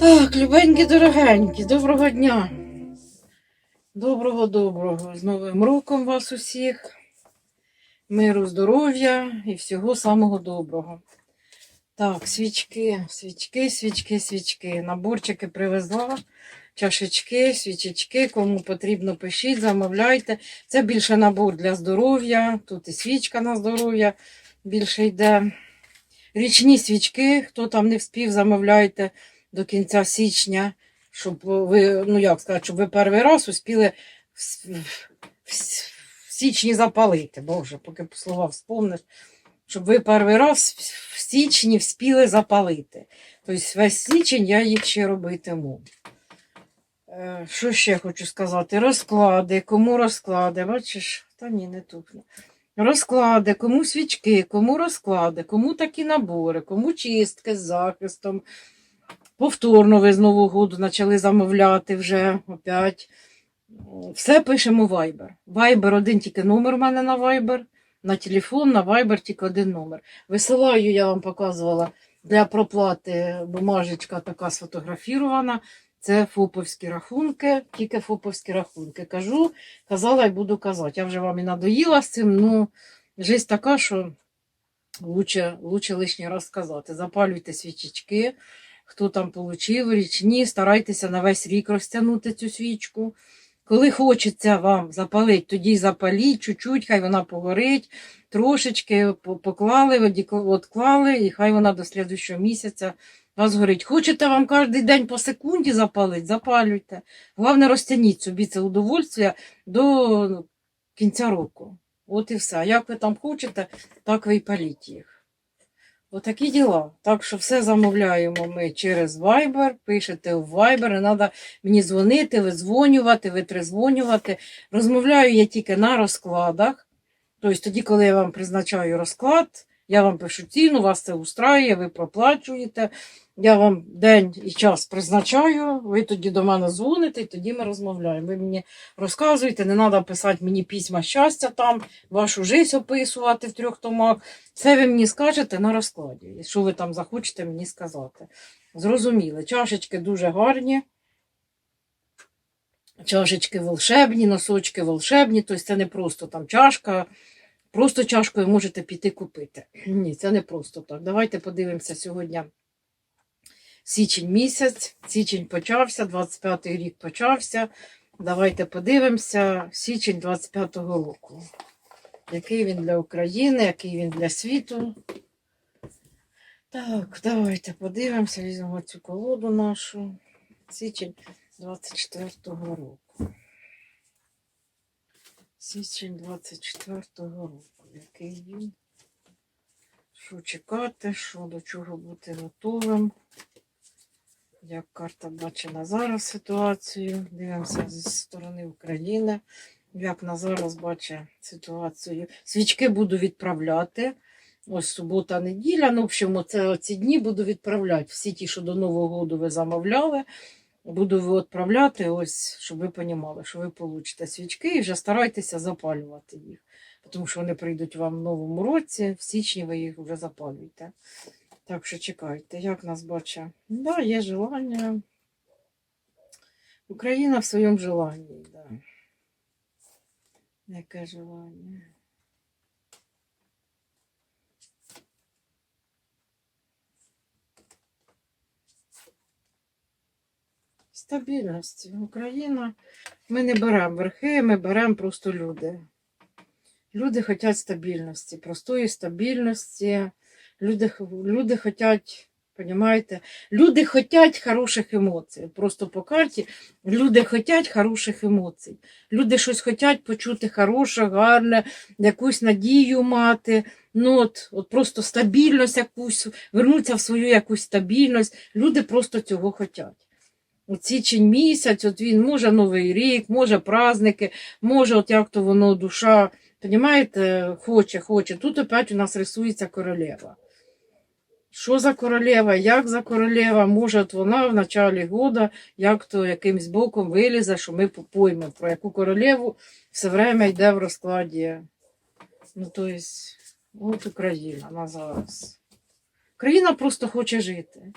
Так, любенькі, дорогенькі, доброго дня. Доброго, доброго. З Новим роком вас усіх. Миру, здоров'я і всього самого доброго. Так, свічки, свічки, свічки, свічки. Наборчики привезла. Чашечки, свічечки, кому потрібно, пишіть, замовляйте. Це більше набор для здоров'я. Тут і свічка на здоров'я більше йде. Річні свічки, хто там не вспів, замовляйте до кінця січня, щоб ви, ну як сказати, щоб ви перший раз успіли в, в, в січні запалити. Боже, поки слова вспомниш, щоб ви перший раз в- в січні вспіли запалити. Тобто весь січень я їх ще робитиму. Е, Що ще хочу сказати? Розклади, кому розклади, бачиш, та ні, не тупно. Розклади, кому свічки, кому розклади, кому такі набори, кому чистки з захистом. Повторно ви з Нового року почали замовляти вже опять. Все пишемо в Viber. Viber один тільки номер у мене на Viber. На телефон, на Viber тільки один номер. Висилаю, я вам показувала для проплати бумажечка така сфотографірована. Це ФОПовські рахунки, тільки ФОПовські рахунки. Кажу, казала і буду казати. Я вже вам і надоїла з цим, ну, жесть така, що лучше, лучше лишній раз сказати. Запалюйте свічечки, хто там получив річні, старайтеся на весь рік розтягнути цю свічку. Коли хочеться вам запалити, тоді запаліть, чуть-чуть, хай вона погорить, трошечки поклали, отклали, і хай вона до слідущого місяця вас горить. Хочете вам кожен день по секунді запалити, запалюйте. Головне, розтягніть собі це удовольствие до ну, кінця року. От і все. Як ви там хочете, так ви і паліть їх. Отакі діла. Так що все замовляємо ми через Viber, пишете в Viber, не треба мені дзвонити, видзвонювати, витрезвонювати. Розмовляю я тільки на розкладах. Тобто тоді, коли я вам призначаю розклад, я вам пишу ціну, вас це устраює, ви проплачуєте. Я вам день і час призначаю, ви тоді до мене дзвоните, і тоді ми розмовляємо. Ви мені розказуєте, не треба писати мені письма щастя там, вашу життя описувати в трьох томах. Це ви мені скажете на розкладі, що ви там захочете мені сказати. Зрозуміли, чашечки дуже гарні. Чашечки волшебні, носочки волшебні, тобто це не просто там чашка. Просто чашкою можете піти купити. Ні, це не просто так. Давайте подивимося сьогодні. Січень місяць, січень почався, 25-й рік почався. Давайте подивимося січень 25-го року. Який він для України, який він для світу. Так, давайте подивимося, візьмемо цю колоду нашу. Січень 24-го року. Січень 24-го року. Який він? Що чекати, що до чого бути готовим. Як карта бачить на зараз ситуацію. Дивимося зі сторони України. Як на зараз бачить ситуацію. Свічки буду відправляти. Ось субота, неділя. Ну, в общем, це оці дні буду відправляти. Всі ті, що до Нового року ви замовляли. Буду відправляти, ось, щоб ви розуміли, що ви получите свічки і вже старайтеся запалювати їх. Тому що вони прийдуть вам в новому році, в січні ви їх вже запалюєте. Так що чекайте, як нас бачить? Да, є желання. Україна в своєму желанні, да. Яке желання? Стабільності. Україна. Ми не беремо верхи, ми беремо просто люди. Люди хочуть стабільності, простої стабільності. Люди, люди хочуть, понимаєте, люди хочуть хороших емоцій. Просто по карті люди хочуть хороших емоцій. Люди щось хочуть почути хороше, гарне, якусь надію мати. Ну, от, от просто стабільність якусь, вернутися в свою якусь стабільність. Люди просто цього хочуть. Січень місяць, от він може Новий рік, може праздники, може, от як то воно душа, понімаєте, хоче, хоче. Тут опять у нас рисується королева. Що за королева, як за королева, може, от вона в началі года, як то якимсь боком вилізе, що ми поймемо, про яку королеву все время йде в розкладі. Ну, то есть, от Україна на зараз. Україна просто хоче жити.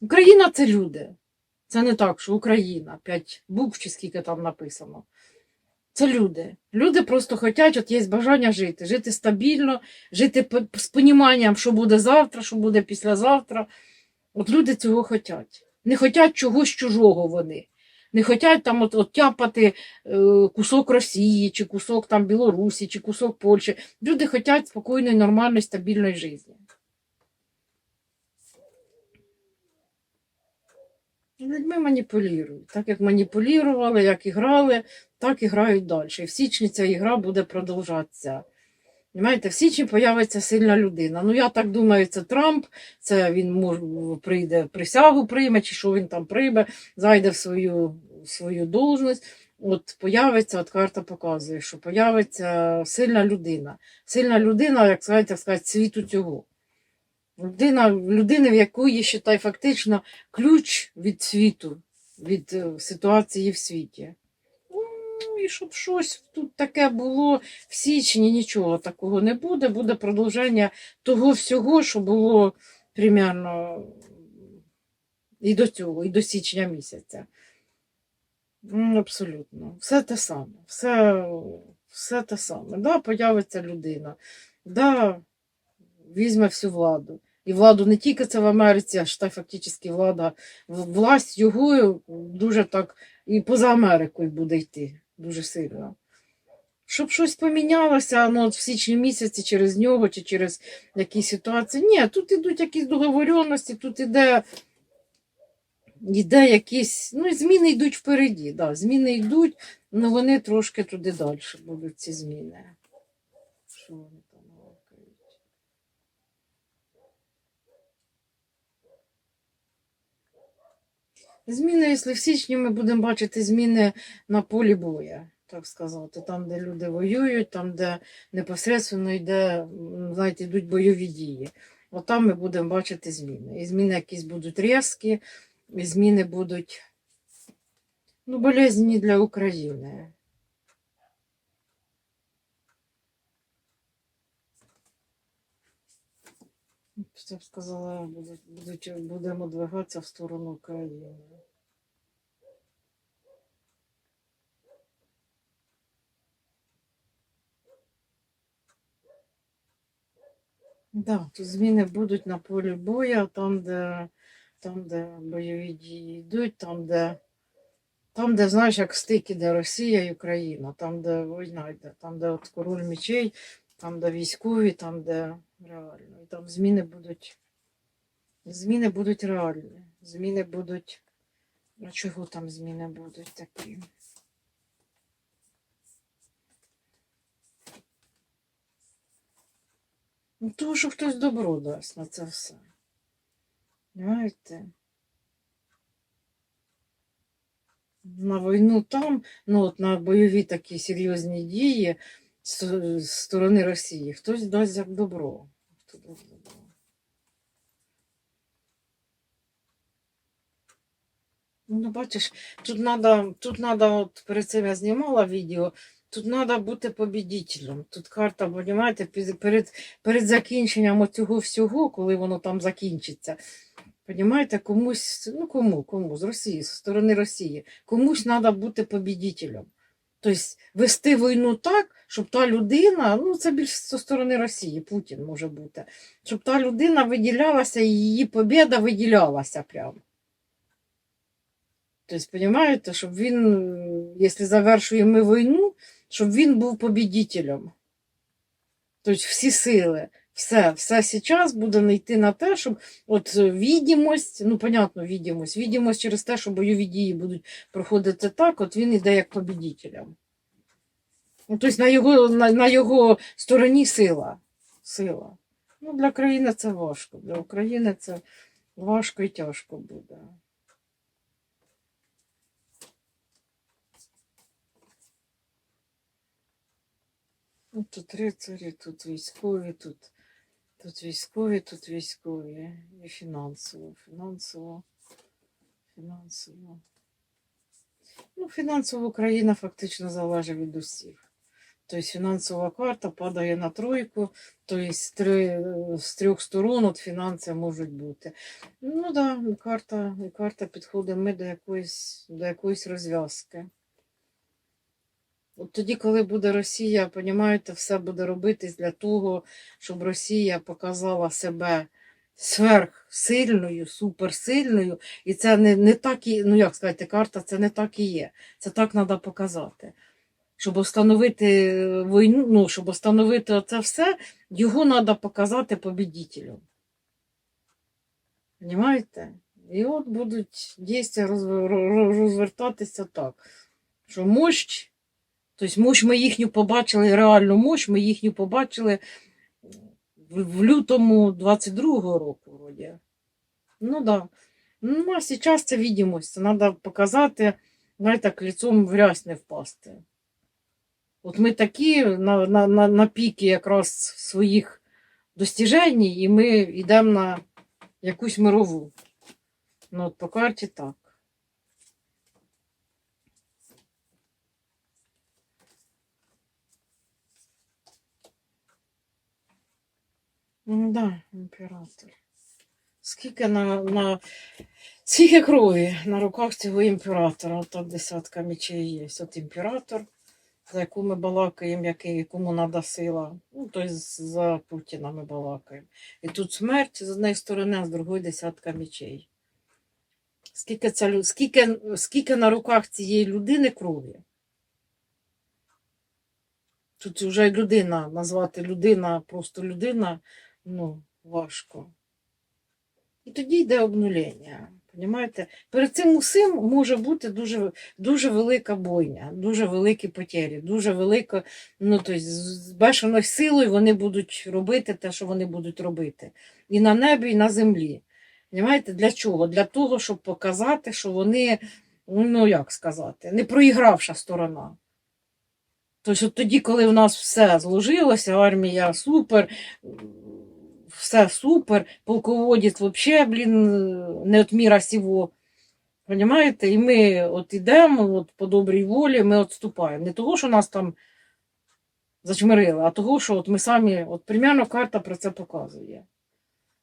Україна це люди. Це не так, що Україна, п'ять букв чи скільки там написано. Це люди. Люди просто хочуть, от є бажання жити, жити стабільно, жити з поніманням, що буде завтра, що буде післязавтра. От люди цього хочуть. Не хочуть чогось чужого вони. Не хочуть там от, от тяпати е, кусок Росії, чи кусок там Білорусі, чи кусок Польщі. Люди хочуть спокійної, нормальної, стабільної життя. Людьми маніпулюють. Так як маніпулювали, як і грали, так і грають далі. І в січні ця ігра буде продовжатися. Понимаєте, в січні появиться сильна людина. Ну, я так думаю, це Трамп, це він прийде присягу прийме, чи що він там прийме, зайде в свою, свою должність. От появиться, от карта показує, що появиться сильна людина. Сильна людина, як сказати, так сказати, світу цього. Людина, людина, в якої считай, фактично ключ від світу, від е, ситуації в світі. Ну, і щоб щось тут таке було в січні, нічого такого не буде. Буде продовження того всього, що було примерно і до цього, і до січня місяця. М, Абсолютно. Все те саме. Все, все те саме. Да, появиться людина. Да, візьме всю владу. І владу не тільки це в Америці, а ж та фактично влада, власть його дуже так і поза Америкою буде йти дуже сильно. Щоб щось помінялося, ну от в січні місяці через нього чи через якісь ситуації. Ні, тут ідуть якісь договоренності, тут іде, іде якісь. Ну, зміни йдуть впереді. Да, зміни йдуть, але вони трошки туди далі будуть ці зміни. Що вони там гавкають? Зміни, якщо в січні ми будемо бачити зміни на полі бою, так сказати, там, де люди воюють, там, де непосередньо йде, знаєте, йдуть бойові дії. От там ми будемо бачити зміни. І зміни якісь будуть різкі, і зміни будуть ну, болезні для України. Я б сказала, будемо двигатися в сторону України. Да, тут зміни будуть на полі бою, там, де, там, де бойові дії йдуть, там, де, там, де, знаєш, як стик іде Росія і Україна, там, де війна йде, там, де от король мечей, там, де військові, там, де реально. І там зміни будуть. Зміни будуть реальні. Зміни будуть. Ну, чого там зміни будуть такі? Ну, того, що хтось добро дасть на це все. Знаєте? На війну там, ну от на бойові такі серйозні дії з сторони Росії. Хтось дасть як добро. Ну, бачиш, тут надо, тут надо, от перед цим я знімала відео, тут треба бути побідителем. Тут карта, розумієте, перед, перед закінченням цього всього, коли воно там закінчиться, Понімаєте, комусь, ну кому, кому, з Росії, з сторони Росії, комусь треба бути побідителем. Тобто вести війну так, щоб та людина, ну це більш зі сторони Росії, Путін може бути, щоб та людина виділялася і її побіда виділялася прямо. Тобто, розумієте, щоб він, якщо завершуємо війну, щоб він був побідителем. Тобто всі сили, все, все зараз буде не йти на те, щоб от е, відімость, ну, понятно, відімость, відімость через те, що бойові дії будуть проходити так, от він іде як побідителем. Ну, тобто на його, на, на його стороні сила. Сила. Ну, для країни це важко. Для України це важко і тяжко буде. Ну, тут рицарі, тут військові, тут, тут військові, тут військові. І фінансово, фінансово, фінансово. Ну, фінансово Україна фактично залежить від усіх. Тобто фінансова карта падає на тройку, тобто з, трьох сторон от фінанси можуть бути. Ну так, да, карта, карта підходить ми до якоїсь, до якоїсь розв'язки. От тоді, коли буде Росія, понімаєте, все буде робитись для того, щоб Росія показала себе сверхсильною, суперсильною. І це не, не так і, ну як сказати, карта це не так і є. Це так треба показати. Щоб встановити війну, ну, щоб встановити це все, його треба показати побідітелю. Понімаєте? І от будуть дійсно розвертатися так, що мощь, тобто мощь ми їхню побачили, реальну мощь ми їхню побачили в, лютому 22-го року, вроді. Ну да. Ну, а зараз це відомость. Це треба показати, знаєте, так лицом в грязь не впасти. От ми такі на, на, на, на піки якраз своїх достіжень, і ми йдемо на якусь мирову. Ну, от по карті так. Да, імператор. Скільки на, на скільки крові на руках цього імператора? Там десятка мечей є. От імператор, за яку ми балакаємо, який, якому треба сила. Ну, тобто за Путіна ми балакаємо. І тут смерть з однієї сторони, а з другої десятка мечей. Скільки, ця, скільки, скільки на руках цієї людини крові? Тут вже людина, назвати людина, просто людина, ну, важко. І тоді йде обнулення. Понімаєте? Перед цим усім може бути дуже, дуже велика бойня, дуже великі потері, дуже велика, ну, тобто, з бешеною силою вони будуть робити те, що вони будуть робити. І на небі, і на землі. Понімаєте? Для чого? Для того, щоб показати, що вони, ну як сказати, не проігравша сторона. Тобто от тоді, коли в нас все зложилося, армія супер, все супер, полководець взагалі, блін, не от міра сього. Понимаєте? І ми от ідемо от по добрій волі, ми відступаємо. Не того, що нас там зачмирили, а того, що от ми самі, от примерно карта про це показує.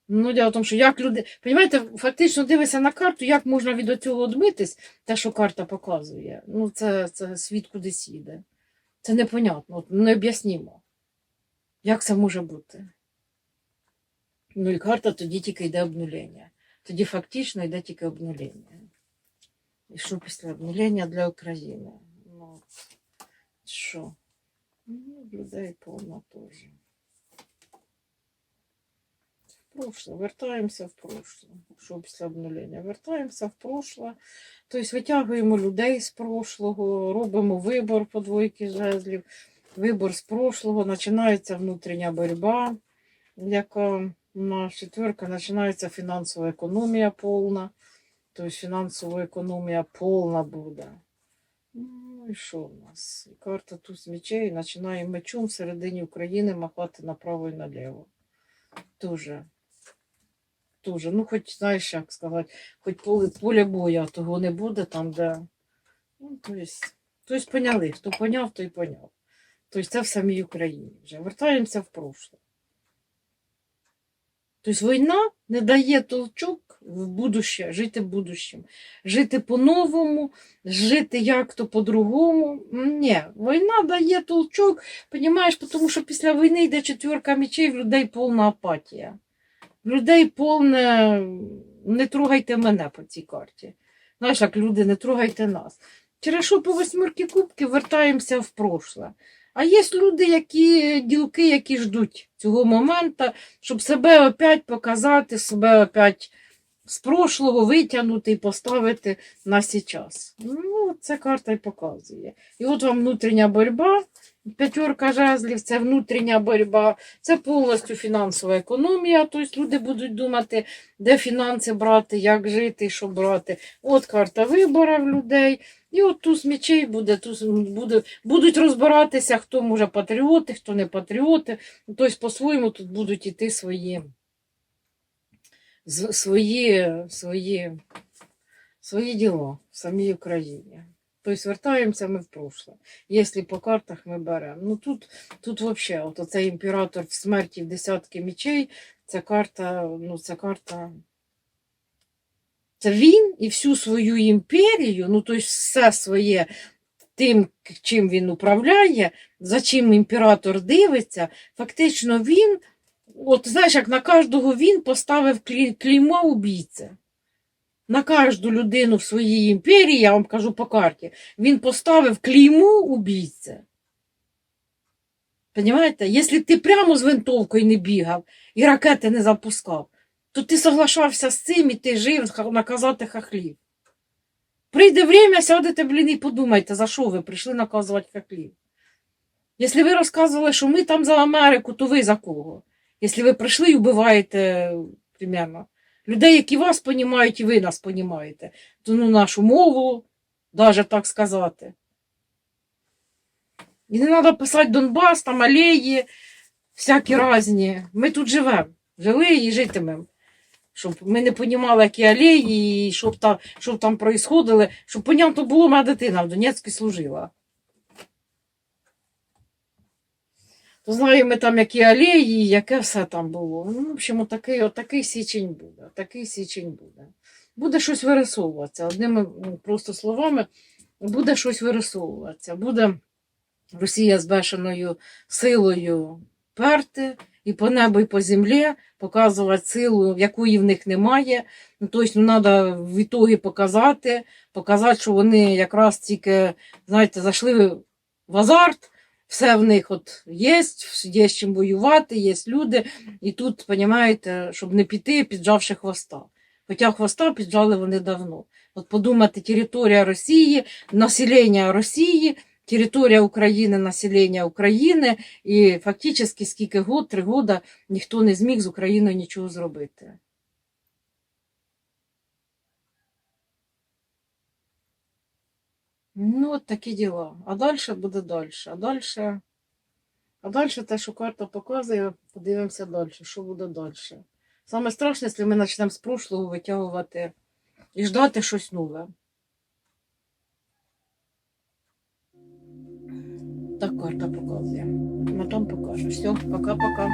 Ну, діло в тому, що як люди. Понімаєте, фактично дивишся на карту, як можна від цього одмитись, те, що карта показує. Ну, це, це світ кудись їде. Це непонятно, от не об'яснімо. Як це може бути? Ну і карта тоді тільки йде обнулення. Тоді фактично йде тільки обнулення. І що після обнулення для України? Ну, що? Ну, людей повно теж. В прошлое. Вертаємося в прошлое. Що після обнулення? Вертаємося в прошлое. Тобто витягуємо людей з прошлого, робимо вибор по двойки жезлів, вибор з прошлого, починається внутрішня боротьба, яка четверка, починається фінансова економія повна. Тобто фінансова економія повна буде. Ну і що в нас? І Карта туз мечей починає мечом всередині України махати направо і наліво. Дуже. Дуже. Ну, хоч, знаєш, як сказати, хоч поле, поле боя того не буде там, де. Ну, тобто, тобто поняли, хто поняв, той поняв. Тобто це в самій Україні вже. Вертаємося в прошле. Тобто війна не дає толчок в будуще, жити будущим, жити по-новому, жити як-то по-другому. Ні, війна дає толчок, розумієш, тому що після війни йде четверка мечей, в людей повна апатія. В людей повне не трогайте мене по цій карті. Знаєш, як люди, не трогайте нас. Через що по восьмерки кубків вертаємося в прошле. А є люди, які ділки, які ждуть цього моменту, щоб себе опять показати, себе опять з прошлого витягнути і поставити на сейчас. Ну, це карта і показує. І от вам внутрішня боротьба, п'ятерка жезлів, це внутрішня боротьба, це повністю фінансова економія. Тобто люди будуть думати, де фінанси брати, як жити, що брати. От карта вибору в людей. І от туз мечей буде, туз, буде, будуть розбиратися, хто може патріоти, хто не патріоти. Тобто, по-своєму тут будуть іти свої, свої, свої, свої діла в самій Україні. Тобто вертаємося ми в прошле. Якщо по картах ми беремо. Ну тут, тут взагалі, от оцей імператор в смерті в десятки мечей, ця карта, ну ця карта. Це він і всю свою імперію, ну тобто все своє тим, чим він управляє, за чим імператор дивиться, фактично він, от знаєш, як на кожного він поставив клі- клеймо убійця. На кожну людину в своїй імперії, я вам кажу по карті, він поставив клеймо убійця. Понимаєте? Якщо ти прямо з винтовкою не бігав і ракети не запускав, то ти соглашався з цим і ти жив наказати хахлів. Прийде время, сядете, блін, і подумайте, за що ви прийшли наказувати хахлів. Якщо ви розказували, що ми там за Америку, то ви за кого? Якщо ви прийшли і вбиваєте примерно, людей, які вас понімають, і ви нас понімаєте, ну, нашу мову, навіть так сказати. І не треба писати Донбас, там алеї, всякі різні. Ми тут живемо, жили і житимемо. Щоб ми не понімали, які алеї, і щоб там, щоб там происходило, щоб понятно було, моя дитина в Донецьку служила. Знаємо там, які алеї, яке все там було. Ну, в общем, отакий, отакий січень буде. Такий січень буде. Буде щось вирисовуватися. Одними ну, просто словами, буде щось вирисовуватися. Буде Росія з бешеною силою перти і по небу, і по землі показувати силу, якої в них немає. Ну, тобто, ну, треба в ітогі показати, показати, що вони якраз тільки, знаєте, зайшли в азарт, все в них от є, є з чим воювати, є люди. І тут, розумієте, щоб не піти, піджавши хвоста. Хоча хвоста піджали вони давно. От подумати, територія Росії, населення Росії, територія України, населення України, і фактично скільки год, три года ніхто не зміг з Україною нічого зробити. Ну, от такі діла. А далі буде далі. А далі, а далі те, що карта показує, подивимося далі, що буде далі. Саме страшне, якщо ми почнемо з прошлого витягувати і ждати щось нове. Так карта показує. Потім покаже. Все, пока-пока.